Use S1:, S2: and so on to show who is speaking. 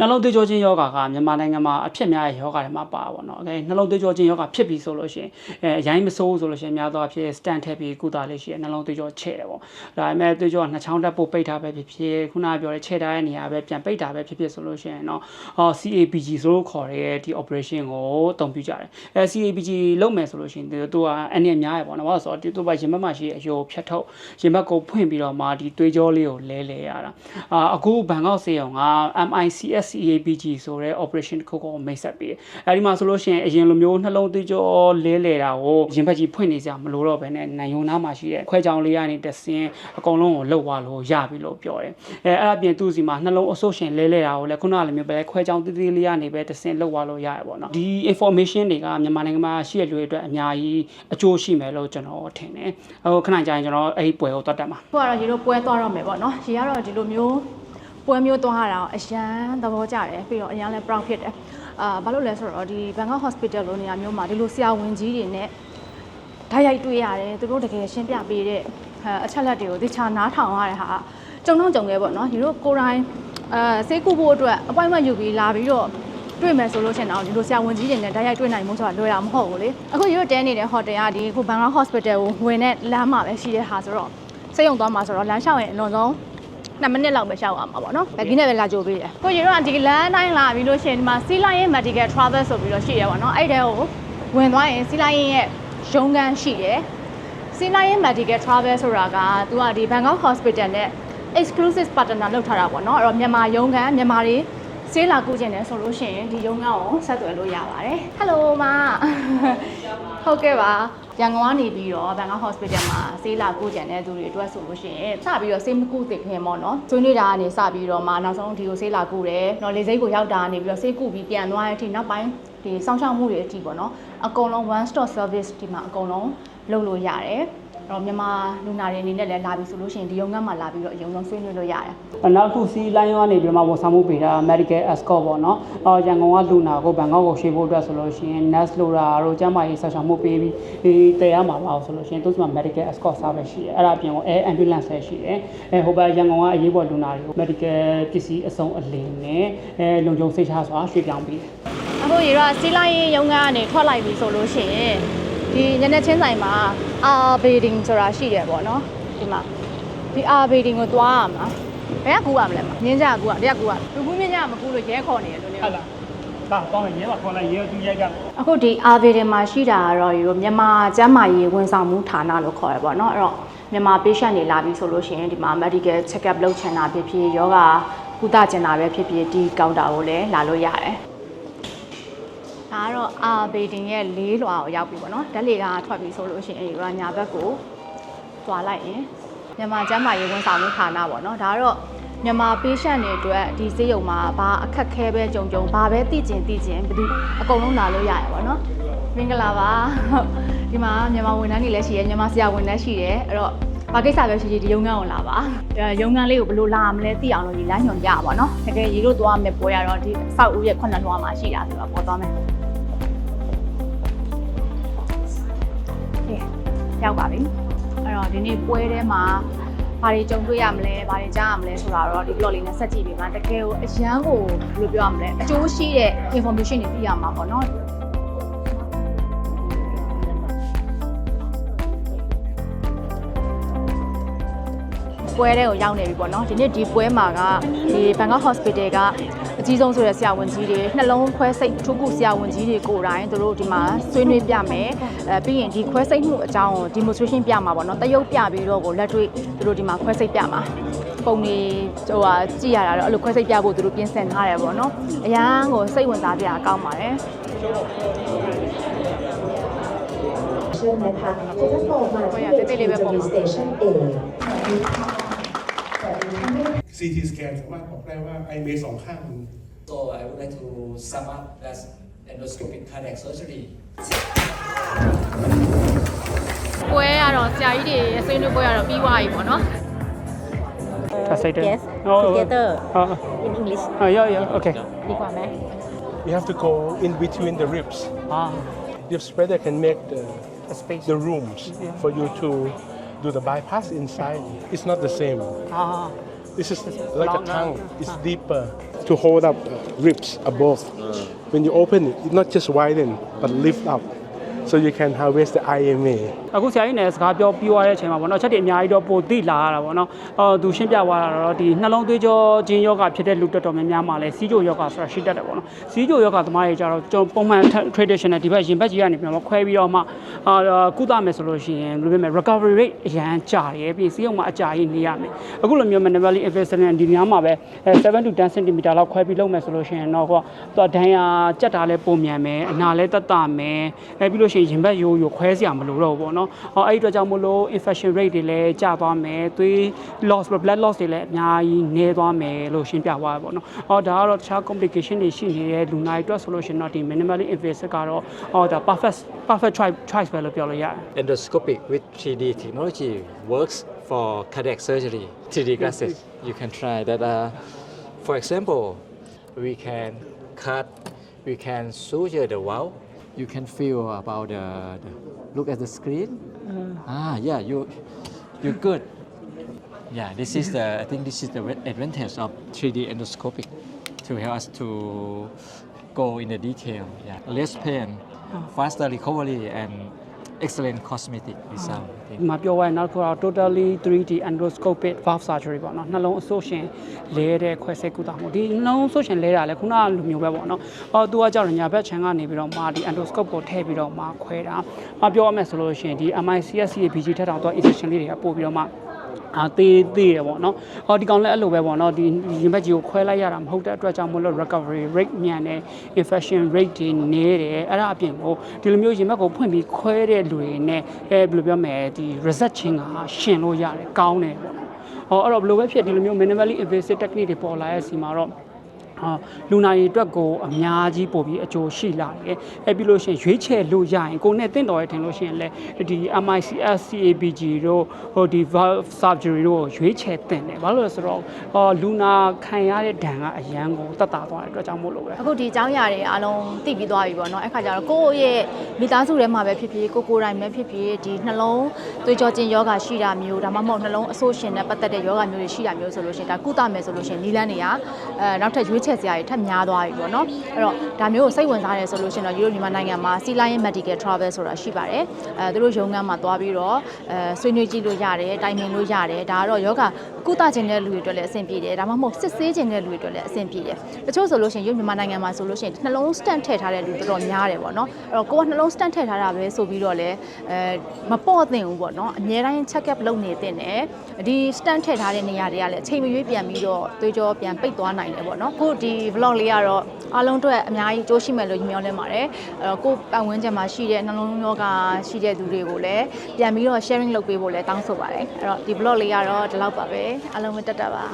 S1: နှလုံးသွေးကြောခြင်းယောဂါကမြန်မာနိုင်ငံမှာအဖြစ်များတဲ့ယောဂါတွေမှာပါပါတော့။ okay နှလုံးသွေးကြောခြင်းယောဂါဖြစ်ပြီဆိုလို့ရှိရင်အဲအရင်မဆိုးဆိုလို့ရှိရင်များသောအားဖြင့် stand ထည့်ပြီးကုသလေးရှိရနှလုံးသွေးကြောချဲ့တယ်ပေါ့။ဒါပေမဲ့သွေးကြောကနှစ်ချောင်းတက်ပို့ပိတ်ထားပဲဖြစ်ဖြစ်ခုနကပြောတဲ့ချဲ့ထားတဲ့နေရာပဲပြန်ပိတ်တာပဲဖြစ်ဖြစ်ဆိုလို့ရှိရင်တော့ဟော CAPG ဆိုလို့ခေါ်တဲ့ဒီ operation ကိုအသုံးပြုကြတယ်။အဲ CAPG လုပ်မယ်ဆိုလို့ရှိရင်သူကအနေနဲ့များရပေါ့နော်။ဘာလို့ဆိုတော့သူကရင်ဘတ်မှာရှိတဲ့အယိုဖြတ်ထုတ်ရင်ဘတ်ကိုဖွင့်ပြီးတော့မှဒီသွေးကြောလေးကိုလဲလဲရတာ။အာအခုဘန်ကောက်စေအောင်က MICS CAPG ဆိုတဲ့ operation တစ်ခုကိုမိတ်ဆက်ပေးတယ်။အဲဒီမှာဆိုလို့ရှိရင်အရင်လိုမျိုးနှလုံးသွေးကြောလဲလဲတာကိုရင်ဘတ်ကြီးဖွင့်နေစရာမလိုတော့ဘဲနဲ့နိုင်ယုံနားမှာရှိတဲ့ခွဲချောင်းလေးကနေတဆင်းအကုန်လုံးကိုလှုပ်သွားလို့ရပြီလို့ပြောတယ်။အဲအဲ့အပြင်သူ့စီမှာနှလုံးအဆုတ်ရှင်လဲလဲတာကိုလည်းခုနကလိုမျိုးပဲခွဲချောင်းတီးတီးလေးကနေပဲတဆင်းလှုပ်သွားလို့ရတယ်ပေါ့နော်။ဒီ information တွေကမြန်မာနိုင်ငံမှာရှိတဲ့လူတွေအတွက်အများကြီးအကျိုးရှိမယ်လို့ကျွန်တော်ထင်တယ်။ဟိုခဏကြာရင်ကျွန်တော်အဲ့ဒီပွဲကိုတွတ်တက်မှာ
S2: ခုကတော့ရေတို့ပွဲသွားတော့မယ်ပေါ့နော်ရေကတော့ဒီလိုမျိုး ပွဲမျိုးသွားရတာအရန်သဘောကျတယ်ပြီးတော့အရန်လည်း proud ဖြစ်တယ်အာဘာလို့လဲဆိုတော့ဒီ Bangkok Hospital လိုနေရာမျိုးမှာဒီလိုဆရာဝန်ကြီးတွေနဲ့ဓာတ်ရိုက်တွေ့ရတယ်သူတို့တကယ်ရှင်းပြပေးတဲ့အချက်လက်တွေကိုသိချာနားထောင်ရတဲ့ဟာကြုံတော့ကြုံခဲ့ပေါ့နော်ဒီလိုကိုယ်တိုင်အဲစေးကူဖို့အတွက် appointment ယူပြီးလာပြီးတော့တွေ့မယ်ဆိုလို့ရှိရင်တော့ဒီလိုဆရာဝန်ကြီးတွေနဲ့ဓာတ်ရိုက်တွေ့နိုင်မှုဆိုတာလွယ်တာမဟုတ်ဘူးလေအခုရေတို့တဲနေတဲ့ဟိုတယ်ကဒီအခု Bangkok Hospital ကိုဝင်တဲ့လမ်းမှာပဲရှိတဲ့ဟာဆိုတော့စိတ်ယုံသွားမှာဆိုတော့လမ်းလျှောက်ရင်အလွန်ဆုံး 2မိနစ်လောက်ပဲရှောက်ရမှာပေါ့နော်။ဘယ်ကြီးနဲ့ပဲလာကြိုပေးတယ်။ကိုရီတို့ကဒီလမ်းတိုင်းလာပြီးလို့ရှိရင်ဒီမှာ Sea Lion Medical Travel ဆိုပြီးတော့ရှိရပါတော့။အဲ့တဲကိုဝင်သွားရင် Sea Lion ရဲ့ရုံးခန်းရှိတယ်။ Sea Lion Medical Travel ဆိုတာကသူကဒီ Bangkok Hospital နဲ့ exclusive partner လုပ်ထားတာပေါ့နော်။အဲ့တော့မြန်မာရုံးခန်းမြန်မာတွေ ဆေးလာကူးခြင်းတယ်ဆိုလို့ရှိရင်ဒီရုံးခန်းကိုဆက်သွယ်လို့ရပါတယ်။ Hello မ။ဟုတ်ကဲ့ပါ။ရန်ကုန်ကနေပြီးတော့ဘန်ကောက် hospital မှာဆေးလာကူးကြံတဲ့သူတွေအတွက်ဆိုလို့ရှိရင်စပြီးတော့ဆေးမကူသိခင်ပေါ့နော်။ဆွေးနွေးတာကနေစပြီးတော့မှနောက်ဆုံးဒီကိုဆေးလာကူတယ်။နော်လေစိတ်ကိုရောက်တာကနေပြီးတော့ဆေးကူပြီးပြန်သွားတဲ့အထိနောက်ပိုင်းဒီစောင့်ရှောက်မှုတွေအထိပေါ့နော်။အကုန်လုံး one stop service ဒီမှာအကုန်လုံးလုပ်လို့ရတယ်။အဲ့ တော့မြန်မာလူနာတွေအနေနဲ့လည်းလာပြီဆိုလို့ရှိရင်ဒီရုံကမှာလာပြီးတော့အယုံဆုံးဆွေးနွေးလို့ရတယ်။
S1: နောက်တစ်ခုစီးလိုင်းရောကနေပြီးတော့မှဝန်ဆောင်မှုပေးတာ medical escort ပေါ့နော်။အော်ရန်ကုန်ကလူနာကိုဘန်ကောက်ကိုရွှေ့ဖို့အတွက်ဆိုလို့ရှိရင် nurse လိုတာတို့ကျန်းမာရေးဆက်ဆောင်မှုပေးပြီးဒီတည်ရမှာပါဆိုလို့ရှိရင်သူ့မှာ medical escort service ရှိတယ်။အဲ့ဒါအပြင်ကို air ambulance လည်းရှိတယ်။အဲဟိုဘက်ရန်ကုန်ကအရေးပေါ်လူနာတွေကို medical ပစ္စည်းအစုံအလင်နဲ့အဲလုံခြုံစိတ်ချစွာရွှေ့ပြောင်းပေးတယ်
S2: အခုရေတော့စီးလိုင်းရုံးကနေထွက်လိုက်ပြီဆိုလို့ရှိရင်ဒီညနေချင်းဆိုင်မှာ R building ဆိုတာရှိတယ်ပေါ့နော်ဒီမှာဒီ R building ကိုသွားရမှာဘယ်ကကူရမလဲမမြင်းကြကူရတရားကူရလူကူးမြင်းကြမကူလို့ရဲခေါ်နေတယ်လို့နေ
S1: ဟုတ်လား။ဒါကောင်းရင်ရဲပါခေါ်လိုက်ရဲသူရဲက
S2: အခုဒီ R building မှာရှိတာကတော့ရေတို့မြန်မာကျန်းမာရေးဝန်ဆောင်မှုဌာနလို့ခေါ်ရပေါ့နော်အဲ့တော့မြန်မာ patient တွေလာပြီဆိုလို့ရှိရင်ဒီမှာ medical check up လုပ်ချင်တာဖြစ်ဖြစ်ယောဂကုသချင်တာပဲဖြစ်ဖြစ်ဒီကောင်တာကိုလည်းလာလို့ရတယ် ဒါကတော့အာဘေဒင်ရဲ့လေးလွှာကိုရောက်ပြီပေါ့နော်ဓာတ်လေကထွက်ပြီဆိုလို့ရှိရင်ဒီကညာဘက်ကိုသွားလိုက်ရင်မြန်မာကျန်းမာရေးဝန်ဆောင်မှုဌာနပေါ့နော်ဒါကတော့မြန်မာ patient တွေအတွက်ဒီဆေးရုံမှာဘာအခက်ခဲပဲကြုံကြုံဘာပဲသိကျင်သိကျင်ဘယ်သူအကုန်လုံးလာလို့ရတယ်ပေါ့နော်မင်္ဂလာပါဟုတ်ဒီမှာမြန်မာဝန်ထမ်းတွေလည်းရှိရယ်မြန်မာဆရာဝန်ထမ်းရှိရယ်အဲ့တော့ဘာကိစ္စပဲရှိရှိဒီရုံးခန်းကိုလာပါအဲရုံးခန်းလေးကိုဘယ်လိုလာမလဲသိအောင်လို့ဒီလမ်းညွှန်ပြပါပေါ့နော်တကယ်ရေလို့သွားမယ်ပွဲရတော့ဒီဆောက်ဦးရဲ့ခုနှစ်လွှာမှာရှိတာဆိုတော့ပေါ်သွားမယ် ရောက်ပါပြီအဲ့တော့ဒီနေ့ပွဲထဲမှာဘာတွေကြုံတွေ့ရမလဲဘာတွေကြားရမလဲဆိုတာတော့ဒီ blog လေးနဲ့ဆက်ကြည့်ပြီးမှတကယ်ကိုအရန်ကိုဘယ်လိုပြောရမလဲအကျိုးရှိတဲ့ information တွေသိရမှာပေါ့နော်ပွဲတဲ့ကိုရောက်နေပြီပေါ့နော်ဒီနေ့ဒီပွဲမှာကဒီ Bangkok Hospital ကအ ကြီးဆုံးဆိုတဲ့ဆရာဝန်ကြီးတွေနှလုံးခွဲစိတ်ထုခုဆရာဝန်ကြီးတွေကိုယ်တိုင်သူတို့ဒီမှာဆွေးနွေးပြမယ်အဲပြီးရင်ဒီခွဲစိတ်မှုအကြောင်းကို demonstration ပြမှာပေါ့နော်တရုပ်ပြပြီးတော့ကိုလက်တွေ့သူတို့ဒီမှာခွဲစိတ်ပြမှာပုံနေဟိုဟာကြည့်ရတာတော့အဲ့လိုခွဲစိတ်ပြဖို့သူတို့ပြင်ဆင်ထားတယ်ပေါ့နော်အရန်ကိုစိတ်ဝင်စားပြကောင်းပါတယ်
S3: นะคะจะทั้งหมดมาที่เวที Interview Station A
S4: CT scan สามารถบอกได้ว่าไอเมย์สองข้างมัน
S5: So I would like to sum up that endoscopic cardiac surgery.
S2: ပွဲကတော့ဆရာကြီးတွေရဲ့ဆွေးနွေးပွဲကတော့ပြီးသွားပြီပေါ့နော်
S1: Translator.
S6: Yes.
S1: Oh, oh,
S6: Together
S1: Uh, uh.
S6: in English.
S1: uh, yeah, yeah, okay.
S2: ဒီကွာမယ်
S4: You have to go in between the ribs.
S1: Ah,
S4: The spreader can make the,
S1: a space.
S4: the rooms for you to do the bypass inside. It's not the same.
S1: Ah,
S4: this is like a tongue. it's deeper to hold up ribs above. Mm. When you open it, it not just widen but lift up, so you can harvest the IMA.
S1: အခုဆရာကြီးနဲ့စကားပြောပြီးသွားတဲ့အချိန်မှာပေါ့နော်အချက်တွေအများကြီးတော့ပိုသိလာရတာပေါ့နော်အော်သူရှင်းပြသွားတာတော့ဒီနှလုံးသွေးကြောခြင်းယောဂဖြစ်တဲ့လူတော်တော်များများမှာလည်းစီးကြိုယောဂဆိုတာရှိတတ်တယ်ပေါ့နော်စီးကြိုယောဂသမားတွေကြတော့ကျွန်တော်ပုံမှန် traditional ဒီဘက်ရင်ဘက်ကြီးကနေပြန်တော့ခွဲပြီးတော့မှအာကုသမယ်ဆိုလို့ရှိရင်ဘယ်လိုပြောမလဲ recovery rate အရန်ကြာတယ်ပြီးစီးရုံမှာအကြာကြီးနေရမယ်အခုလိုမျိုး minimally investment ဒီများမှာပဲ7 to 10 cm လောက်ခွဲပြီးလုပ်မယ်ဆိုလို့ရှိရင်တော့ဟိုသူဒဏ်ရာကြက်တာလည်းပုံမြန်မယ်အနာလည်းတက်တာမယ်အဲပြီးလို့ရှိရင်ရင်ဘက်ရိုးရိုးခွဲစရာမလိုတော့ဘူးပေါ့နော်ဟောအဲ့ဒီအတွက်ကြောင့်မလို့ infection rate တွေလည်းကျသွားမယ်သွေး loss blood loss တွေလည်းအများကြီးနည်းသွားမယ်လို့ရှင်းပြသွားတယ်ပေါ့နော်ဟောဒါကတော့တခြား complication တွေရှိနေတဲ့လူနာတွေအတွက်ဆိုလို့ရှိရင်တော့ဒီ minimally invasive ကတော့ဟောဒါ perfect perfect choice choice ပဲလို့ပြောလို့ရတယ်
S6: endoscopic with 3D technology works for cardiac surgery. 3D glasses. You can try that. Uh, for example, we can cut, we can suture the valve. You can feel about the, the look at the screen. Ah, yeah, you you good. Yeah, this is the I think this is the advantage of 3D endoscopic to help us to go in the detail. Yeah, less pain, faster recovery, and excellent cosmetic result. I think.
S1: ဒီမှာပြောရရင်နောက်တစ်ခုကတော့ totally 3D endoscopic valve surgery ပေါ့နော်နှလုံးအဆိုးရှင်လဲတဲ့ခွဲစိတ်ကုသမှုဒီနှလုံးအဆိုးရှင်လဲတာလည်းခုနကလိုမျိုးပဲပေါ့နော်အော်သူကကြောက်ညာဘက်ခြမ်းကနေပြီးတော့မှဒီ endoscope ကိုထည့်ပြီးတော့မှခွဲတာအပြောရမယ်ဆိုလို့ရှိရင်ဒီ MICS CABG ထက်တောင်တော့ incision လေးတွေကပို့ပြီးတော့မှ အာသေးသေးရပေါ့နော်။ဟောဒီကောင်လည်းအဲ့လိုပဲပေါ့နော်ဒီရင်ဘက်ကြီးကိုခွဲလိုက်ရတာမဟုတ်တဲ့အတွက်ကြောင့်မလို့ recovery rate မြန်တယ် infection rate တွေနည်းတယ်အဲ့ဒါအပြင်ကိုဒီလိုမျိုးရင်ဘက်ကိုဖွင့်ပြီးခွဲတဲ့လူတွေနဲ့အဲဘယ်လိုပြောမလဲဒီ reset ချင်းကရှင်လို့ရတယ်ကောင်းတယ်ပေါ့နော်။ဟောအဲ့တော့ဘယ်လိုပဲဖြစ်ဒီလိုမျိုး minimally invasive technique တွေပေါ်လာတဲ့စီမှာတော့အာ လူနာရီအတွက်ကိုအများကြီးပို့ပြီးအကျိုးရှိလာတယ်။အဲပြီးလို့ရှိရင်ရွေးချယ်လို့ရရင်ကိုယ်နဲ့တင့်တော်ရထင်လို့ရှိရင်လည်းဒီ MICS CABG တို့ဟိုဒီ valve surgery တို့ကိုရွေးချယ်တင်တယ်။ဘာလို့လဲဆိုတော့အာလူနာခံရတဲ့ဒဏ်ကအရန်ကိုတက်တာသွားတဲ့အတွက်ကြောင့်မို့လို့ပဲ
S2: အခုဒီအကြောင်းအရာတွေအားလုံးသိပြီးသွားပြီပေါ့နော်အဲ့ခါကျတော့ကိုယ့်ရဲ့မိသားစုထဲမှာပဲဖြစ်ဖြစ်ကိုကိုယ်တိုင်ပဲဖြစ်ဖြစ်ဒီနှလုံးသွေးကြောကျင်ယောဂရှိတာမျိုးဒါမှမဟုတ်နှလုံးအဆိုးရှင်နဲ့ပတ်သက်တဲ့ယောဂမျိုးတွေရှိတာမျိုးဆိုလို့ရှိရင်ဒါကုသမယ်ဆိုလို့ရှိရင်နီလန်းတွေကအဲနောက်ထပ်ရွေးချယ်စရာတွေထပ်များသွားပြီပေါ့နော်အဲ့တော့ဒါမျိုးကိုစိတ်ဝင်စားတယ်ဆိုလို့ရှိရင်တော့ယူရိုမြန်မာနိုင်ငံမှာ Sea Lion Medical Travel ဆိုတာရှိပါတယ်အဲသူတို့ရုံးခန်းမှာသွားပြီးတော့အဲဆွေးနွေးကြည့်လို့ရတယ်တိုင်ပင်လို့ရတယ်ဒါကတော့ယောဂကုသခြင်းတဲ့လူတွေအတွက်လည်းအဆင်ပြေတယ်ဒါမှမဟုတ်စစ်ဆေးခြင်းတဲ့လူတွေအတွက်လည်းအဆင်ပြေတယ်တချို့ဆိုလို့ရှိရင်ယူရိုမြန်မာနိုင်ငံမှာဆိုလို့ရှိရင်နှလုံး stent ထည့်ထားတဲ့လူတော်တော်များတယ်ပေါ့နော်အဲ့တော့ကိုကနှလုံး stent ထည့်ထားတာပဲဆိုပြီးတော့လည်းအဲမပေါ့သင့်ဘူးပေါ့နော်အများတိုင်း check up လုပ်နေသင့်တယ်ဒီ stent ထည့်ထားတဲ့နေရာတွေကလည်းအချိန်မရွေးပြန်ပြီးတော့သွေးကြောပြန်ပိတ်သွားနိုင်တယ်ပေါ့နော်ခုဒီ vlog လေးကတော့အားလုံးအတွက်အများကြီးကြိုးရှိမယ်လို့ညွှန်လင်းပါတယ်အဲ့တော့ကိုယ်ပတ်ဝန်းကျင်မှာရှိတဲ့နှလုံးရောဂါရှိတဲ့သူတွေကိုလည်းပြန်ပြီးတော့ sharing လုပ်ပေးဖို့လည်းတောင်းဆိုပါတယ်အဲ့တော့ဒီ vlog လေးကတော့ဒီလောက်ပါပဲအားလုံးပဲတက်တက်ပါ